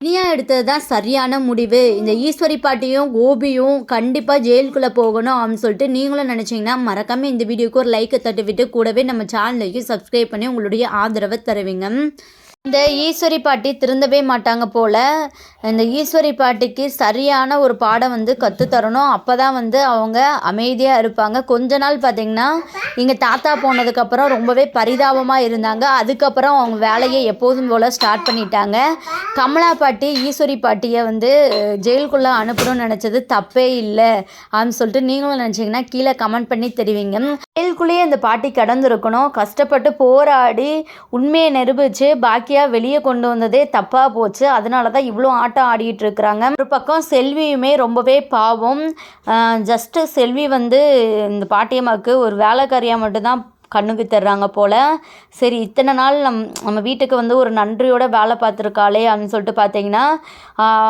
இனியா எடுத்தது தான் சரியான முடிவு. இந்த ஈஸ்வரி பாட்டியும் கோபியும் கண்டிப்பாக ஜெயிலுக்குள்ளே போகணும் அப்படின்னு சொல்லிட்டு நீங்களும் நினச்சிங்கன்னா மறக்காமல் இந்த வீடியோக்கு ஒரு லைக்கை தட்டுவிட்டு கூடவே நம்ம சேனலையும் சப்ஸ்கிரைப் பண்ணி உங்களுடைய ஆதரவை தருவீங்க. இந்த ஈஸ்வரி பாட்டி திருந்தவே மாட்டாங்க போல். இந்த ஈஸ்வரி பாட்டிக்கு சரியான ஒரு பாடம் வந்து கற்றுத்தரணும் அப்போ தான் வந்து அவங்க அமைதியாக இருப்பாங்க. கொஞ்ச நாள் பார்த்திங்கன்னா எங்கள் தாத்தா போனதுக்கப்புறம் ரொம்பவே பரிதாபமாக இருந்தாங்க. அதுக்கப்புறம் அவங்க வேலையை எப்போதும் போல் ஸ்டார்ட் பண்ணிட்டாங்க. கமலா பாட்டி ஈஸ்வரி பாட்டியை வந்து ஜெயிலுக்குள்ளே அனுப்பணும்னு நினச்சது தப்பே இல்லை. அப்படின்னு சொல்லிட்டு நீங்களும் நினச்சிங்கன்னா கீழே கமெண்ட் பண்ணி தெரிவிங்க. ஜெயிலுக்குள்ளேயே அந்த பாட்டி கடந்திருக்கணும். கஷ்டப்பட்டு போராடி உண்மையை நிரூபித்து பாக்கியாக வெளியே கொண்டு வந்ததே தப்பாக போச்சு. அதனால தான் இவ்வளோ ஆட்டம் ஆடிட்டு இருக்கிறாங்க. ஒரு பக்கம் செல்வியுமே ரொம்பவே பாவம். ஜஸ்ட்டு செல்வி வந்து இந்த பாட்டியம்மாவுக்கு ஒரு வேலைக்காரியாக மட்டும்தான் கண்ணுக்கு தர்றாங்க போல். சரி இத்தனை நாள் நம் நம்ம வீட்டுக்கு வந்து ஒரு நன்றியோட வேலை பார்த்துருக்காளே அப்படின்னு சொல்லிட்டு பார்த்தீங்கன்னா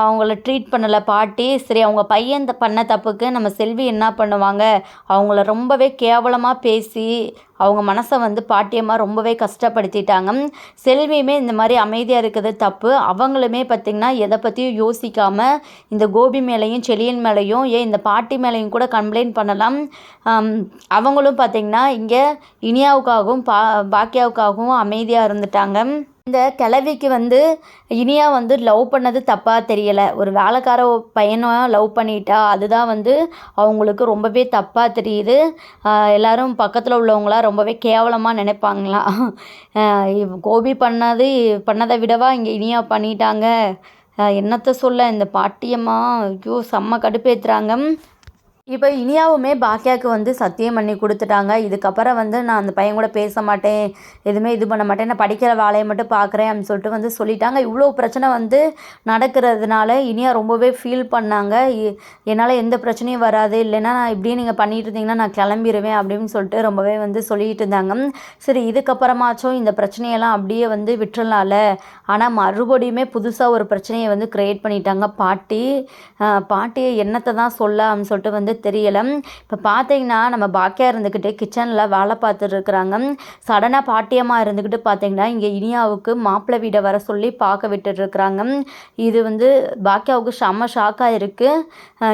அவங்கள ட்ரீட் பண்ணலை பாட்டி. சரி அவங்க பையன் பண்ண தப்புக்கு நம்ம செல்வி என்ன பண்ணுவாங்க? அவங்கள ரொம்பவே கேவலமாக பேசி அவங்க மனசை வந்து பாட்டியம்மா ரொம்பவே கஷ்டப்படுத்திட்டாங்க. செல்வியுமே இந்த மாதிரி அமைதியாக இருக்கிறது தப்பு. அவங்களுமே பார்த்திங்கன்னா எதை பற்றியும் யோசிக்காமல் இந்த கோபி மேலேயும் செளியின் மேலேயும் ஏன் இந்த பாட்டி மேலேயும் கூட கம்ப்ளைண்ட் பண்ணலாம். அவங்களும் பார்த்திங்கன்னா இங்கே இனியாவுக்காகவும் பா பாக்கியாவுக்காகவும் அமைதியாக இருந்துட்டாங்க. இந்த கிழவிக்கு வந்து இனியா வந்து லவ் பண்ணது தப்பாக தெரியலை. ஒரு வேலைக்கார பையனை லவ் பண்ணிட்டா அதுதான் வந்து அவங்களுக்கு ரொம்பவே தப்பாக தெரியுது. எல்லோரும் எல்லாரும் பக்கத்தில் உள்ளவங்களாம் ரொம்பவே கேவலமாக நினைப்பாங்களாம் கோபி பண்ணது பண்ணதை விடவா இங்கே இனியா பண்ணிட்டாங்க? என்னத்தை என்னத்த சொல்ல இந்த பாட்டியம்மா ஐயோ செம்ம கடுப்பேற்றுறாங்க இப்போ இனியாவுமே பாக்கியாவுக்கு வந்து சத்தியம் பண்ணி கொடுத்துட்டாங்க. இதுக்கப்புறம் வந்து நான் அந்த பையன் கூட பேச மாட்டேன். எதுவுமே இது பண்ண மாட்டேன். நான் படிக்கிற வேலையை மட்டும் பார்க்குறேன் அப்படின்னு சொல்லிட்டு வந்து சொல்லிட்டாங்க. இவ்வளோ பிரச்சனை வந்து நடக்கிறதுனால இனியா ரொம்பவே ஃபீல் பண்ணாங்க. இ- என்னால் எந்த பிரச்சனையும் வராது. இல்லைன்னா நான் இப்படியே நீங்கள் பண்ணிட்டு இருந்தீங்கன்னா நான் கிளம்பிடுவேன் அப்படின்னு சொல்லிட்டு ரொம்பவே வந்து சொல்லிட்டு இருந்தாங்க. சரி இதுக்கப்புறமாச்சும் இந்த பிரச்சனையெல்லாம் அப்படியே வந்து விட்டுறலாம்ல. ஆனால் மறுபடியுமே புதுசாக ஒரு பிரச்சனையை வந்து க்ரியேட் பண்ணிட்டாங்க. பாட்டி பாட்டியை என்னத்தை தான் சொல்ல அப்படின்னு சொல்லிட்டு வந்து தெரியலை. இப்போ பார்த்தீங்கன்னா நம்ம பாக்கியா இருந்துக்கிட்டு கிச்சனில் வேலை பார்த்துட்டு இருக்கிறாங்க. சடனாக பாட்டியம்மா இருந்துக்கிட்டு பார்த்தீங்கன்னா இங்கே இனியாவுக்கு மாப்பிள்ளை வீடை வர சொல்லி பார்க்க விட்டுட்டு இருக்கிறாங்க. இது வந்து பாக்கியாவுக்கு செம்ம ஷாக்காக இருக்குது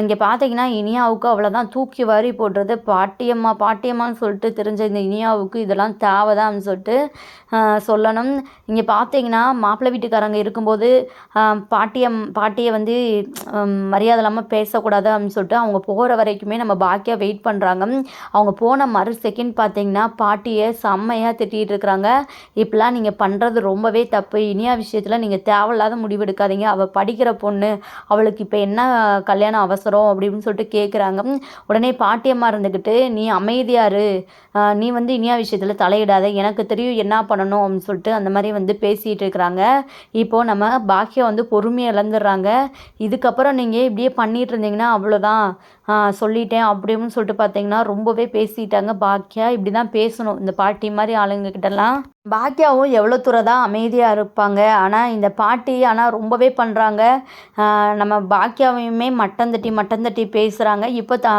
இங்கே பார்த்தீங்கன்னா இனியாவுக்கு அவ்வளோதான் தூக்கி வாரி போடுறது. பாட்டியம்மா பாட்டியம்மான்னு சொல்லிட்டு தெரிஞ்ச இந்த இனியாவுக்கு இதெல்லாம் தேவைதான் சொல்லிட்டு சொல்லணும். இங்கே பார்த்தீங்கன்னா மாப்பிள்ளை வீட்டுக்காரங்க இருக்கும்போது பாட்டியம் பாட்டியை வந்து மரியாதை இல்லாமல் பேசக்கூடாது அப்படின்னு சொல்லிட்டு அவங்க போகிற வரைக்கும் நம்ம பாக்கியா வெயிட் பண்ணுறாங்க அவங்க போன மறு செகண்ட் பார்த்தீங்கன்னா பாட்டியை செம்மையாக திட்டிகிட்டு இருக்கிறாங்க இப்படிலாம் நீங்கள் பண்ணுறது ரொம்பவே தப்பு. இனியா விஷயத்தில் நீங்கள் தேவையில்லாத முடிவெடுக்காதீங்க அவள் படிக்கிற பொண்ணு. அவளுக்கு இப்போ என்ன கல்யாணம் அவசரம் அப்படின்னு சொல்லிட்டு கேட்குறாங்க உடனே பாட்டியம்மா இருந்துக்கிட்டு நீ அமைதியாரு நீ வந்து இனியா விஷயத்தில் தலையிடாத. எனக்கு தெரியும் என்ன பண்ணணும். அப்படின்னு சொல்லிட்டு அந்த மாதிரி வந்து பேசிகிட்டு இருக்கிறாங்க இப்போது நம்ம பாக்கியம் வந்து பொறுமையை இழந்துடுறாங்க. இதுக்கப்புறம் நீங்கள் இப்படியே பண்ணிகிட்டு இருந்தீங்கன்னா அவ்வளோதான் சொல்லிட்டேன் அப்படின்னு சொல்லிட்டு பார்த்தீங்கன்னா ரொம்பவே பேசிட்டாங்க. பாக்கியா இப்படி தான் பேசணும். இந்த பாட்டி மாதிரி ஆளுங்கக்கிட்டலாம் பாக்யாவும் பாக்கியாவும் எவ்வளோ தூரம் தான் அமைதியாக இருப்பாங்க. ஆனால் இந்த பாட்டி ஆனால் ரொம்பவே பண்ணுறாங்க நம்ம பாக்கியாவையுமே மட்டம் தட்டி மட்டம் தட்டி பேசுகிறாங்க இப்போ த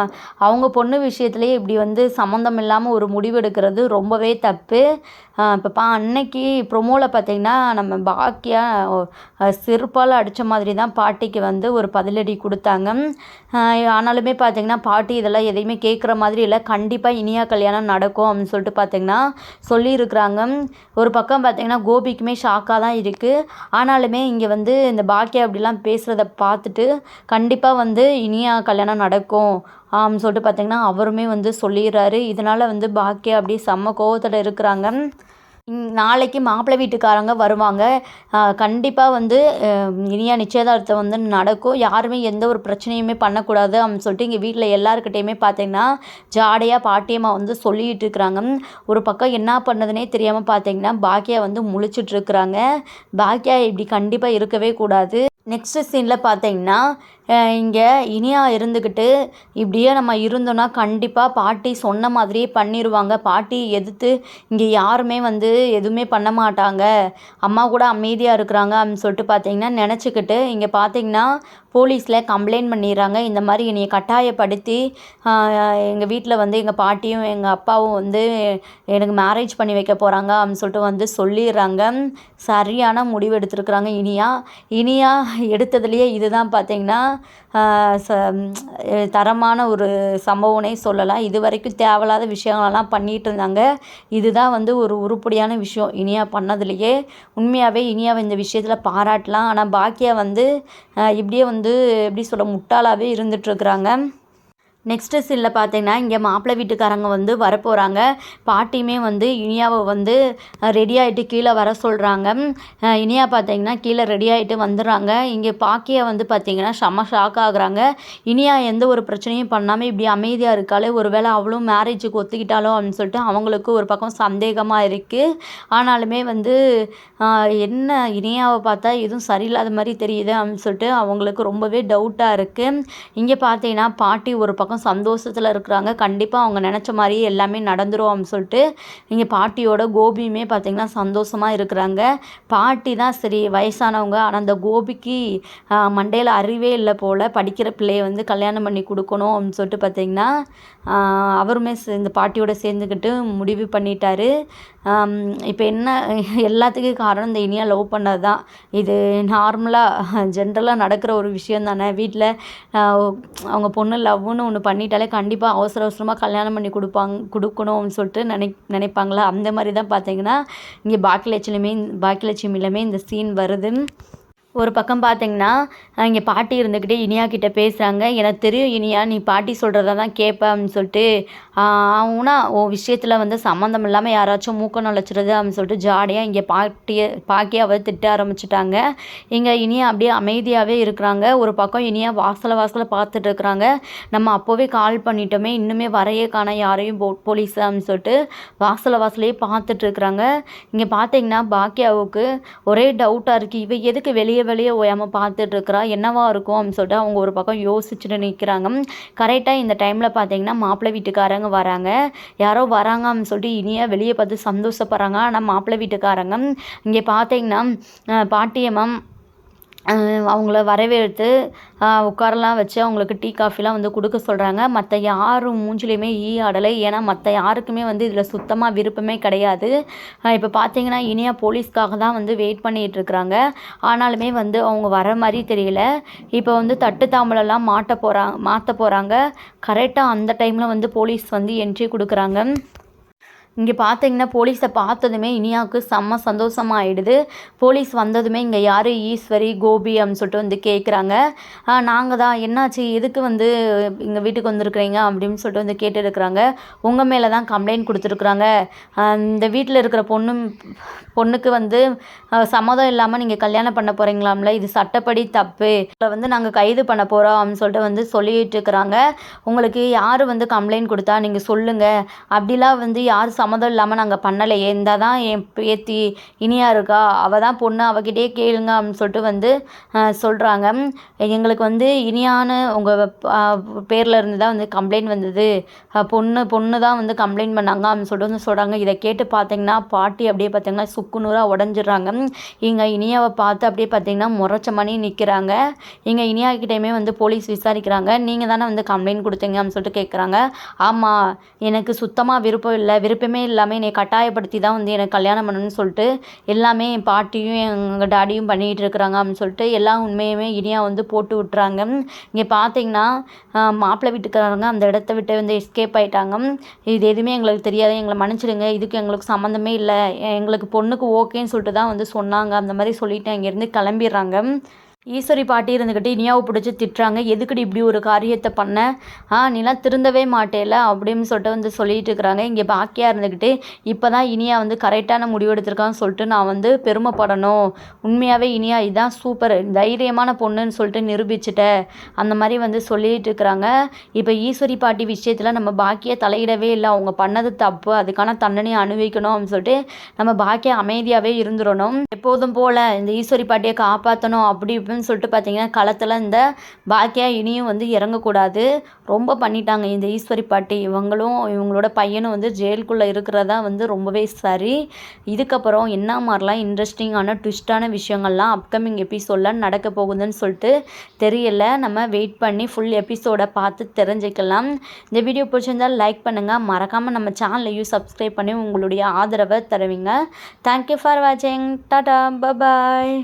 அவங்க பொண்ணு விஷயத்துலேயே இப்படி வந்து சம்மந்தம் இல்லாமல் ஒரு முடிவு எடுக்கிறது ரொம்பவே தப்பு. இப்போ பா அன்னைக்கு ப்ரொமோவில் பார்த்திங்கன்னா நம்ம பாக்கியா அஹ், செருப்பால் அடித்த மாதிரி தான் பாட்டிக்கு வந்து ஒரு பதிலடி கொடுத்தாங்க. ஆனாலுமே பார்த்திங்கன்னா பாட்டி இதெல்லாம் எதையுமே கேட்குற மாதிரி இல்லை. கண்டிப்பாக இனியா கல்யாணம் நடக்கும் அப்படின்னு சொல்லிட்டு பார்த்திங்கன்னா சொல்லியிருக்கிறாங்க. ஒரு பக்கம் பார்த்தீங்கன்னா கோபிக்குமே ஷாக்காக தான் இருக்குது ஆனாலுமே இங்கே வந்து இந்த பாக்கியா அப்படிலாம் பேசுகிறத பார்த்துட்டு கண்டிப்பாக வந்து இனியா கல்யாணம் நடக்கும் ஆம் சொல்லிட்டு பார்த்தீங்கன்னா அவருமே வந்து சொல்லிடுறாரு. இதனால் வந்து பாக்கியா அப்படியே செம்ம கோவத்தில் இருக்கிறாங்க. நாளைக்கு மாப்பிள்ளை வீட்டுக்காரங்க வருவாங்க. கண்டிப்பாக வந்து இனியா நிச்சயதார்த்தம் வந்து நடக்கும். யாருமே எந்த ஒரு பிரச்சனையுமே பண்ணக்கூடாது அப்படின்னு சொல்லிட்டு இங்கே வீட்டில் எல்லாருக்கிட்டேயுமே பார்த்தீங்கன்னா ஜாடையாக பாட்டியம்மா வந்து சொல்லிகிட்டு இருக்கிறாங்க. ஒரு பக்கம் என்ன பண்ணதுனே தெரியாமல் பார்த்தீங்கன்னா பாக்கியா வந்து முழிச்சிட்ருக்குறாங்க பாக்கியா இப்படி கண்டிப்பாக இருக்கவே கூடாது. நெக்ஸ்ட் சீனில் பார்த்தீங்கன்னா இங்கே இனியா இருந்துக்கிட்டு இப்படியே நம்ம இருந்தோன்னா கண்டிப்பாக பாட்டி சொன்ன மாதிரியே பண்ணிடுவாங்க பாட்டி எதிர்த்து இங்கே யாருமே வந்து எதுவுமே பண்ண மாட்டாங்க. அம்மா கூட அமைதியாக இருக்கிறாங்க அப்படின்னு சொல்லிட்டு பார்த்தீங்கன்னா நினச்சிக்கிட்டு இங்கே பார்த்தீங்கன்னா போலீஸில் கம்ப்ளைண்ட் பண்ணிடுறாங்க. இந்த மாதிரி என்னை கட்டாயப்படுத்தி எங்கள் வீட்டில் வந்து எங்கள் பாட்டியும் எங்கள் அப்பாவும் வந்து எனக்கு மேரேஜ் பண்ணி வைக்க போகிறாங்க அப்படின்னு சொல்லிட்டு வந்து சொல்லிடுறாங்க. சரியான முடிவு எடுத்திருக்கிறாங்க இனியா. இனியா எடுத்ததுலேயே இதுதான் பார்த்தீங்கன்னா தரமான ஒரு சம்பவம்னே சொல்லலாம். இது வரைக்கும் தேவையில்லாத விஷயங்களெல்லாம் பண்ணிகிட்டு இருந்தாங்க. இதுதான் வந்து ஒரு உருப்படியான விஷயம். இனியா பண்ணதுலேயே உண்மையாகவே இனியாவை இந்த விஷயத்தில் பாராட்டலாம். ஆனால் பாக்கியா வந்து இப்படியே வந்து எப்படி சொல்ல முட்டாளாகவே இருந்துகிட்ருக்குறாங்க நெக்ஸ்ட்டு சீனில் பார்த்தீங்கன்னா இங்கே மாப்பிள்ளை வீட்டுக்காரங்க வந்து வரப்போகிறாங்க பாட்டியுமே வந்து இனியாவை வந்து ரெடி ஆகிட்டு கீழே வர சொல்கிறாங்க இனியா பார்த்தீங்கன்னா கீழே ரெடி ஆகிட்டு வந்துடுறாங்க. இங்கே பாக்கியை வந்து பார்த்தீங்கன்னா செம்ம ஷாக் ஆகுறாங்க. இனியா எந்த ஒரு பிரச்சனையும் பண்ணாமல் இப்படி அமைதியாக இருக்காளே. ஒரு வேளை அவளும் மேரேஜுக்கு ஒத்துக்கிட்டாலோ அப்படின்னு சொல்லிட்டு அவங்களுக்கு ஒரு பக்கம் சந்தேகமாக இருக்குது ஆனாலுமே வந்து என்ன இனியாவை பார்த்தா எதுவும் சரியில்லாத மாதிரி தெரியுது அப்படின்னு சொல்லிட்டு அவங்களுக்கு ரொம்பவே டவுட்டாக இருக்குது இங்கே பார்த்தீங்கன்னா பாட்டி ஒரு பக்கம் சந்தோஷத்தில் இருக்கிறாங்க. கண்டிப்பாக அவங்க நினச்ச மாதிரியே எல்லாமே நடந்துரும் அப்படின்னு சொல்லிட்டு நீங்கள் பாட்டியோட கோபியுமே பார்த்திங்கன்னா சந்தோஷமாக இருக்கிறாங்க. பாட்டி தான் சரி வயசானவங்க. ஆனால் அந்த கோபிக்கு மண்டையில் அறிவே இல்லை போல். படிக்கிற பிள்ளையை வந்து கல்யாணம் பண்ணி கொடுக்கணும் அப்படின்னு சொல்லிட்டு பார்த்திங்கன்னா அவருமே இந்த பாட்டியோட சேர்ந்துக்கிட்டு முடிவு பண்ணிட்டாரு. இப்போ என்ன எல்லாத்துக்கும் காரணம் இந்த இனியாக லவ் பண்ணது தான் இது நார்மலாக ஜென்ரலாக நடக்கிற ஒரு விஷயம் தானே. வீட்டில் அவங்க பொண்ணு லவ்னு ஒன்று பண்ணிட்டாலே கண்டிப்பாக அவசர அவசரமாக கல்யாணம் பண்ணி கொடுப்பாங்க கொடுக்கணும்னு சொல்லிட்டு நினை நினைப்பாங்களா? அந்த மாதிரி தான் பார்த்தீங்கன்னா இங்கே பாக்கியலட்சுமி பாக்கியலட்சுமியிலுமே இந்த சீன் வருது ஒரு பக்கம் பார்த்தீங்கன்னா இங்கே பாட்டி இருந்துக்கிட்டே இனியா கிட்டே பேசுகிறாங்க எனக்கு தெரியும் இனியா நீ பாட்டி சொல்கிறத தான் கேட்பேன் அப்படின்னு சொல்லிட்டு அவனா ஓ விஷயத்தில் வந்து சம்மந்தம் இல்லாமல் யாராச்சும் மூக்கம் நுழைச்சிருது அப்படின்னு சொல்லிட்டு ஜாலியாக இங்கே பாட்டியை பாக்கியாவை திட்ட ஆரம்பிச்சிட்டாங்க. இங்கே இனியா அப்படியே அமைதியாகவே இருக்கிறாங்க. ஒரு பக்கம் இனியா வாசலை வாசலை பார்த்துட்டு இருக்கிறாங்க. நம்ம அப்போவே கால் பண்ணிட்டோமே இன்னுமே வரையே காண யாரையும் போ போலீஸ் அப்படின்னு சொல்லிட்டு வாசலை வாசலையே பார்த்துட்டு இருக்கிறாங்க. இங்கே பார்த்தீங்கன்னா பாக்கியாவுக்கு ஒரே டவுட்டாக இருக்குது இவ எதுக்கு வெளியே வெளியே ஓயாமல் பார்த்துட்ருக்குறா. என்னவா இருக்கும் அப்படின்னு சொல்லிட்டு அவங்க ஒரு பக்கம் யோசிச்சுட்டு நிற்கிறாங்க கரெக்டாக இந்த டைமில் பார்த்தீங்கன்னா மாப்பிள்ளை வீட்டுக்காரங்க வராங்க. யாரோ வராங்க அப்படின்னு சொல்லிட்டு இனியாக வெளியே பார்த்து சந்தோஷப்படுறாங்க. ஆனால் மாப்பிள்ளை வீட்டுக்காரங்க இங்கே பார்த்தீங்கன்னா பாட்டியம்மா அவங்கள வரவேற்று உட்காரலாம் வச்சு அவங்களுக்கு டீ காஃபிலாம் வந்து கொடுக்க சொல்கிறாங்க மற்ற யாரும் மூஞ்சிலையுமே ஈ ஆடலை. ஏன்னா மற்ற யாருக்குமே வந்து இதில் சுத்தமாக விருப்பமே கிடையாது. இப்போ பார்த்தீங்கன்னா இனியா போலீஸ்க்காக தான் வந்து வெயிட் பண்ணிகிட்ருக்குறாங்க ஆனாலுமே வந்து அவங்க வர மாதிரி தெரியல. இப்போ வந்து தட்டு தாம்பலெல்லாம் மாட்ட போகிறாங்க மாற்ற போகிறாங்க கரெக்டாக அந்த டைமில் வந்து போலீஸ் வந்து என்ட்ரி கொடுக்குறாங்க. இங்கே பார்த்தீங்கன்னா போலீஸை பார்த்ததுமே இனியாவுக்கு செம்ம சந்தோஷமாயிடுது. போலீஸ் வந்ததுமே இங்கே யார்? ஈஸ்வரி கோபி அப்படின்னு சொல்லிட்டு வந்து கேட்குறாங்க நாங்கள் தான் என்னாச்சு? எதுக்கு வந்து எங்கள் வீட்டுக்கு வந்திருக்கிறீங்க? அப்படின்னு சொல்லிட்டு வந்து கேட்டுருக்குறாங்க. உங்கள் மேலே தான் கம்ப்ளைண்ட் கொடுத்துருக்குறாங்க இந்த வீட்டில் இருக்கிற பொண்ணு பொண்ணுக்கு வந்து சம்மதம் இல்லாமல் நீங்கள் கல்யாணம் பண்ண போகிறீங்களாம்ல இது சட்டப்படி தப்பு. இதில் வந்து நாங்கள் கைது பண்ண போகிறோம் அப்படின்னு சொல்லிட்டு வந்து சொல்லிட்டு இருக்கிறாங்க. உங்களுக்கு யார் வந்து கம்ப்ளைண்ட் கொடுத்தா? நீங்கள் சொல்லுங்கள் அப்படிலாம் வந்து யார் சம்மதம் இல்லாமல் நாங்கள் பண்ணலையே. இந்த தான் என் பேத்தி இனியா இருக்கா? அவள் தான் பொண்ணு அவகிட்டே கேளுங்க அப்படின்னு சொல்லிட்டு வந்து சொல்கிறாங்க எங்களுக்கு வந்து இனியான உங்கள் பேரில் இருந்து தான் வந்து கம்ப்ளைண்ட் வந்தது. பொண்ணு பொண்ணு தான் வந்து கம்ப்ளைண்ட் பண்ணாங்க அப்படின்னு சொல்லிட்டு வந்து சொல்கிறாங்க இதை கேட்டு பார்த்தீங்கன்னா பாட்டி அப்படியே பார்த்தீங்கன்னா சுக்குநூறாக உடஞ்சிடுறாங்க. இங்கே இனியாவை பார்த்து அப்படியே பார்த்தீங்கன்னா முறைச்ச மணி நிற்கிறாங்க இங்கே இனியா கிட்டேயுமே வந்து போலீஸ் விசாரிக்கிறாங்க. நீங்கள் தானே வந்து கம்ப்ளைண்ட் கொடுத்தீங்க அப்படின்னு சொல்லிட்டு கேட்குறாங்க ஆமாம் எனக்கு சுத்தமாக விருப்பம் இல்லை. விருப்பமே இல்லாமல் என்னை கட்டாயப்படுத்தி தான் வந்து எனக்கு கல்யாணம் பண்ணணும்னு சொல்லிட்டு எல்லாமே என் பாட்டியும் எங்கள் டாடியும் பண்ணிகிட்டு இருக்கிறாங்க அப்படின்னு சொல்லிட்டு எல்லா உண்மையுமே இனியா வந்து போட்டு விட்டுறாங்க. இங்கே பார்த்தீங்கன்னா மாப்பிள்ளை வீட்டுக்காரங்க அந்த இடத்த விட்டு வந்து எஸ்கேப் ஆகிட்டாங்க இது எதுவுமே எங்களுக்கு தெரியாது. எங்களை மன்னிச்சிடுங்க. இதுக்கு எங்களுக்கு சம்மந்தமே இல்லை. எங்களுக்கு பொண்ணுக்கு ஓகேன்னு சொல்லிட்டு தான் வந்து சொன்னாங்க. அந்த மாதிரி சொல்லிவிட்டு அங்கேருந்து கிளம்பிடுறாங்க. ஈஸ்வரி பாட்டி இருந்துக்கிட்டு இனியாவை பிடிச்சி திட்டுறாங்க. எதுக்குடி இப்படி ஒரு காரியத்தை பண்ண? ஆ நீலாம் திருந்தவே மாட்டேல அப்படின்னு சொல்லிட்டு வந்து சொல்லிட்டு இருக்கிறாங்க. இங்கே பாக்கியாக இருந்துக்கிட்டு இப்போ தான் இனியா வந்து கரெக்டான முடிவு எடுத்திருக்கான்னு சொல்லிட்டு நான் வந்து பெருமைப்படணும். உண்மையாகவே இனியா இதுதான் சூப்பர் தைரியமான பொண்ணுன்னு சொல்லிட்டு நிரூபிச்சிட்ட. அந்த மாதிரி வந்து சொல்லிட்டு இருக்கிறாங்க. இப்போ ஈஸ்வரி பாட்டி விஷயத்தில் நம்ம பாக்கியை தலையிடவே இல்லை. அவங்க பண்ணது தப்பு அதுக்கான தண்டனையை அனுபவிக்கணும் அப்படின்னு சொல்லிட்டு நம்ம பாக்கியை அமைதியாகவே இருந்துடணும். எப்போதும் போல் இந்த ஈஸ்வரி பாட்டியை காப்பாற்றணும் அப்படி இப்படின்னு சொல்லிட்டு பார்த்தீங்கன்னா களத்தில் இந்த பாக்கியா இனியும் வந்து இறங்கக்கூடாது. ரொம்ப பண்ணிட்டாங்க இந்த ஈஸ்வரி பாட்டி. இவங்களும் இவங்களோட பையனும் வந்து ஜெயிலுக்குள்ளே இருக்கிறதா வந்து ரொம்பவே சரி. இதுக்கப்புறம் என்ன மாதிரிலாம் இன்ட்ரெஸ்டிங்கான ட்விஸ்டான விஷயங்கள்லாம் அப்கமிங் எபிசோடில் நடக்க போகுதுன்னு சொல்லிட்டு தெரியல. நம்ம வெயிட் பண்ணி ஃபுல் எபிசோடை பார்த்து தெரிஞ்சுக்கலாம். இந்த வீடியோ பிடிச்சிருந்தால் லைக் பண்ணுங்கள் மறக்காமல் நம்ம சேனலையும் சப்ஸ்கிரைப் பண்ணி உங்களுடைய ஆதரவை தருவீங்க. தேங்க்யூ ஃபார் வாட்சிங் டாடா பபாய்